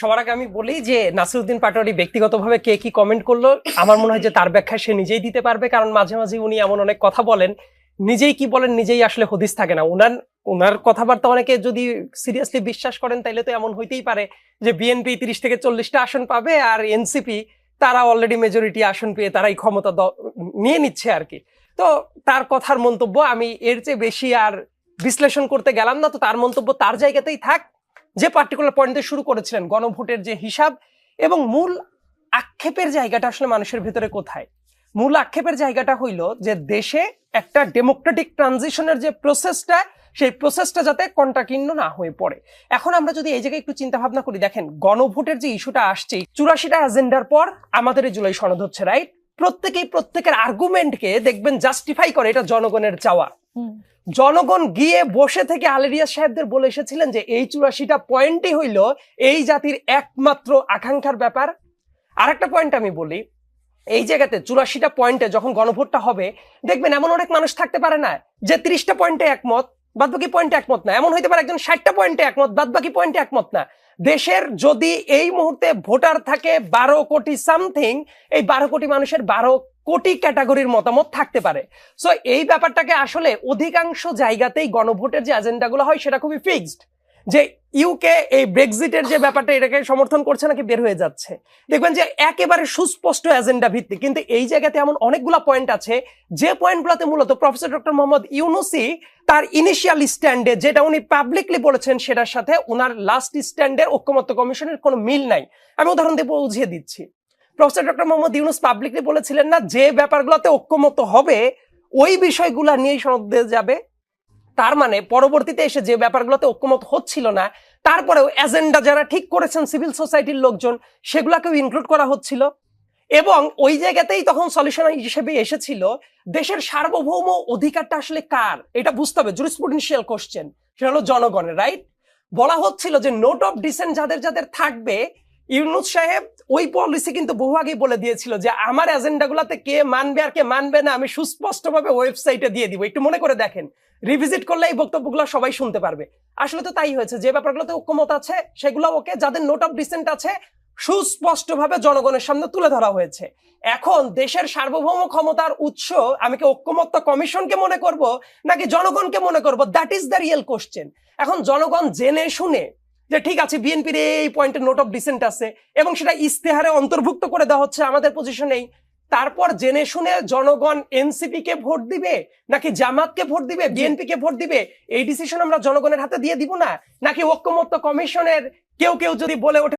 সবার আগে আমি বলি যে নাসিরুদ্দিন পাটোয়ারি ব্যক্তিগতভাবে কে কি কমেন্ট করল, আমার মনে হয় যে তার ব্যাখ্যা সে নিজেই দিতে পারবে, কারণ মাঝে মাঝে উনি এমন অনেক কথা বলেন, নিজেই কি বলেন নিজেই আসলে হদিস থাকে না। উনার ওনার কথাবার্তা অনেকে যদি সিরিয়াসলি বিশ্বাস করেন তাইলে তো এমন হইতেই পারে যে বিএনপি তিরিশ থেকে চল্লিশটা আসন পাবে আর এনসিপি তারা অলরেডি মেজরিটি আসন পেয়ে তারাই ক্ষমতা নিয়ে নিচ্ছে আর কি। তো তার কথার মন্তব্য আমি এর চেয়ে বেশি আর বিশ্লেষণ করতে গেলাম না, তো তার মন্তব্য তার জায়গাতেই থাক। যে পার্টিকুলার পয়েন্টে শুরু করেছিলেন, গণভোটের যে হিসাব এবং মূল আক্ষেপের জায়গাটা আসলে মানুষের ভিতরে কোথায়? মূল আক্ষেপের জায়গাটা হইল যে দেশে একটা ডেমোক্রেটিক ট্রানজিশনের যে প্রসেসটা সেই প্রসেসটা যাতে কন্টাকিন্ন না হয়ে পড়ে। এখন আমরা যদি এই জায়গায় একটু চিন্তা ভাবনা করি, দেখেন গণভোটের যে ইস্যুটা আসছে, চুরাশিটা এজেন্ডার পর আমাদের এই জুলাই সনদ হচ্ছে রাইট প্রত্যেকেই প্রত্যেকের আর্গুমেন্টকে দেখবেন জাস্টিফাই করে এটা জনগণের চাওয়া। জনগণ গিয়ে বসে থেকে আলেরিয়া সাহেবদের বলে এসেছিলেন যে এই চুরাশিটা পয়েন্টই হইল এই জাতির একমাত্র আকাঙ্ক্ষার ব্যাপার। আর একটা পয়েন্ট আমি বলি, এই জায়গাতে চুরাশিটা পয়েন্টে যখন গণভোটটা হবে, দেখবেন এমন অনেক মানুষ থাকতে পারে না যে তিরিশটা পয়েন্টে একমত বাদ বাকি পয়েন্টে একমত না। এমন হইতে পারে একজন ষাটটা পয়েন্টে একমত বাদ বাকি পয়েন্টে একমত না। দেশের যদি এই মুহূর্তে ভোটার থাকে বারো কোটি সামথিং, এই বারো কোটি মানুষের বারো কোটি ক্যাটাগরির মতামত থাকতে পারে। সো এই ব্যাপারটাকে আসলে অধিকাংশ জায়গাতেই গণভোটের যে এজেন্ডাগুলো হয়, সেটা খুবই ফিক্সড যে ইউকে এই ব্রেক্সিটের যে ব্যাপারটা এটাকে সমর্থন করছে নাকি বের হয়ে যাচ্ছে। দেখবেন যে একেবারে সুস্পষ্ট এজেন্ডা ভিত্তিক, কিন্তু এই জায়গাতে এমন অনেকগুলো পয়েন্ট আছে, যে পয়েন্টগুলোতে মূলত প্রফেসর ডক্টর মোহাম্মদ ইউনুসি তার ইনিশিয়াল স্ট্যান্ডে যেটা উনি পাবলিকলি বলেছেন সেটার সাথে ওনার লাস্ট স্ট্যান্ডের ঐক্যমত্য কমিশনের কোনো মিল নাই। আমি উদাহরণ দিয়ে বুঝিয়ে দিচ্ছি। Professor doctor Mohammad Yunus publicly বলেছিলেন না, যে ব্যাপারগুলোতে ঐক্যমত হবে, ওই বিষয়গুলো নিয়েই সনদ যাবে। তার মানে পরবর্তীতে এসে যে ব্যাপারগুলোতে ঐক্যমত হচ্ছিল না, তারপরেও এজেন্ডা যারা ঠিক করেছেন সিভিল সোসাইটির লোকজন, সেগুলাকেও ইনক্লুড করা হচ্ছিল। এবং ওই জায়গাতেই তখন সলিউশন হিসেবে এসেছিল, দেশের সার্বভৌম অধিকারটা আসলে কার? এটা বুঝতে হবে জুরিসপ্রুডেন্সিয়াল কোশ্চেন সেটা হলো জনগণের রাইট বলা হচ্ছিল যে নোট অফ ডিসেন্ট যাদের যাদের থাকবে ইউনুস সাহেব ওই পলিসি কিন্তু বহু আগেই বলে দিয়েছিল যে আমার এজেন্ডাগুলোতে কে মানবে আর কে মানবে না আমি সুস্পষ্টভাবে ওয়েবসাইটে দিয়ে দিব। একটু মনে করে দেখেন রিভিজিট করলে এই বক্তব্যগুলো সবাই শুনতে পারবে। আসলে তো তাই হয়েছে, যে ব্যাপারগুলোতে ঐক্যমত আছে, সেগুলো ওকে যাদের নোট অফ ডিসেন্ট আছে, সুস্পষ্টভাবে জনগণের সামনে তুলে ধরা হয়েছে। এখন দেশের সার্বভৌম ক্ষমতার উৎস, আমি কি ঐক্যমত্য কমিশনকে মনে করব, নাকি জনগণকে মনে করব? That is the real question এখন জনগণ জেনে শুনে যে ঠিক আছে বিএনপির এই পয়েন্টে নোট অফ ডিসেন্ট আছে এবং সেটা ইস্তেহারে অন্তর্ভুক্ত করে দেওয়া হচ্ছে আমাদের পজিশনেই তারপর জেনে শুনে জনগণ এনসিপি কে ভোট দিবে নাকি জামাতকে ভোট দিবে বিএনপি কে ভোট দিবে এই ডিসিশন আমরা জনগণের হাতে দিয়ে দিব না? নাকি ঐক্যমত্য কমিশনের কেউ কেউ যদি বলে ওঠে